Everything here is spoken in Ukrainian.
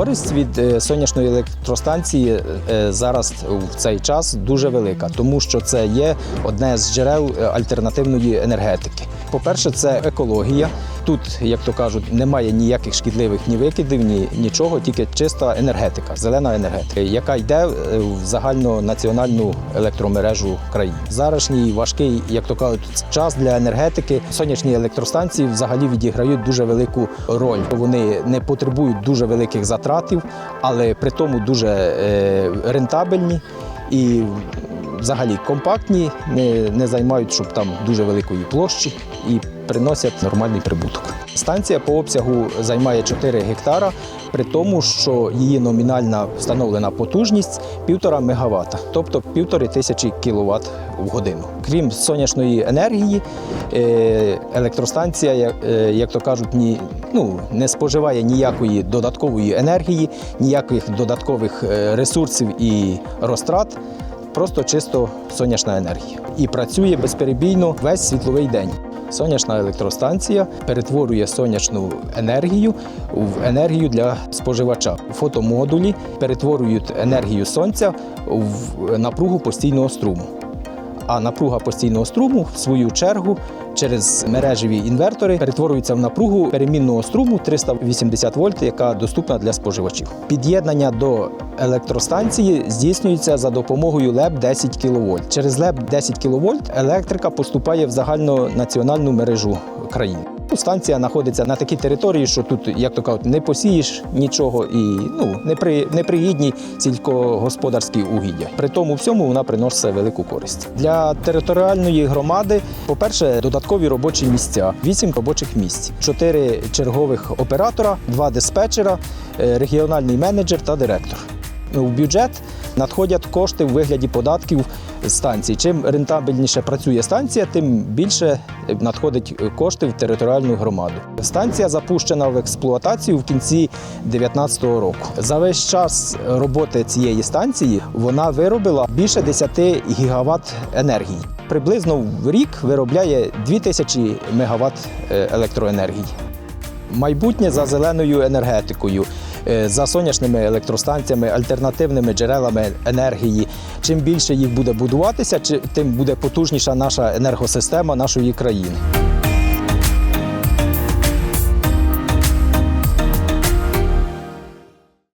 Користь від е, сонячної електростанції е, зараз в цей час дуже велика, тому що це є одне з джерел е, альтернативної енергетики. По-перше, це екологія. Тут, як то кажуть, немає ніяких шкідливих ні викидів, ні нічого, тільки чиста енергетика, зелена енергетика, яка йде е, в загальнонаціональну електромережу країни. Зарашній важкий, як то кажуть, час для енергетики. Сонячні електростанції взагалі відіграють дуже велику роль. Вони не потребують дуже великих затратів, але при тому дуже е, рентабельні і взагалі компактні, не, не займають, щоб там дуже великої площі і приносять нормальний прибуток. Станція по обсягу займає 4 гектара, при тому, що її номінальна встановлена потужність 1,5 МВт, тобто 1,5 тисячі кВт в годину. Крім сонячної енергії, е, електростанція, як- е, то кажуть, ні, ну, не споживає ніякої додаткової енергії, ніяких додаткових е, ресурсів і розтрат. Просто чисто сонячна енергія. І працює безперебійно весь світловий день. Сонячна електростанція перетворює сонячну енергію в енергію для споживача. Фотомодулі перетворюють енергію сонця в напругу постійного струму. А напруга постійного струму, в свою чергу, через мережеві інвертори перетворюється в напругу перемінного струму 380 вольт, яка доступна для споживачів. Під'єднання до електростанції здійснюється за допомогою ЛЕП 10 кВт. Через ЛЕП 10 кВт електрика поступає в загальнонаціональну мережу країни. Станція знаходиться на такій території, що тут, як то кажуть, не посієш нічого і ну непри, непригідні сільськогосподарські угіддя. При тому всьому вона приносить велику користь для територіальної громади. По-перше, додаткові робочі місця, вісім робочих місць, чотири чергових оператора, два диспетчера, е, регіональний менеджер та директор. В бюджет надходять кошти в вигляді податків станції. Чим рентабельніше працює станція, тим більше надходить кошти в територіальну громаду. Станція запущена в експлуатацію в кінці 2019 року. За весь час роботи цієї станції вона виробила більше 10 гігават енергії. Приблизно в рік виробляє 2000 мегаватт е, електроенергії. Майбутнє за зеленою енергетикою, е, за сонячними електростанціями, альтернативними джерелами енергії. Чим більше їх буде будуватися, тим буде потужніша наша енергосистема нашої країни.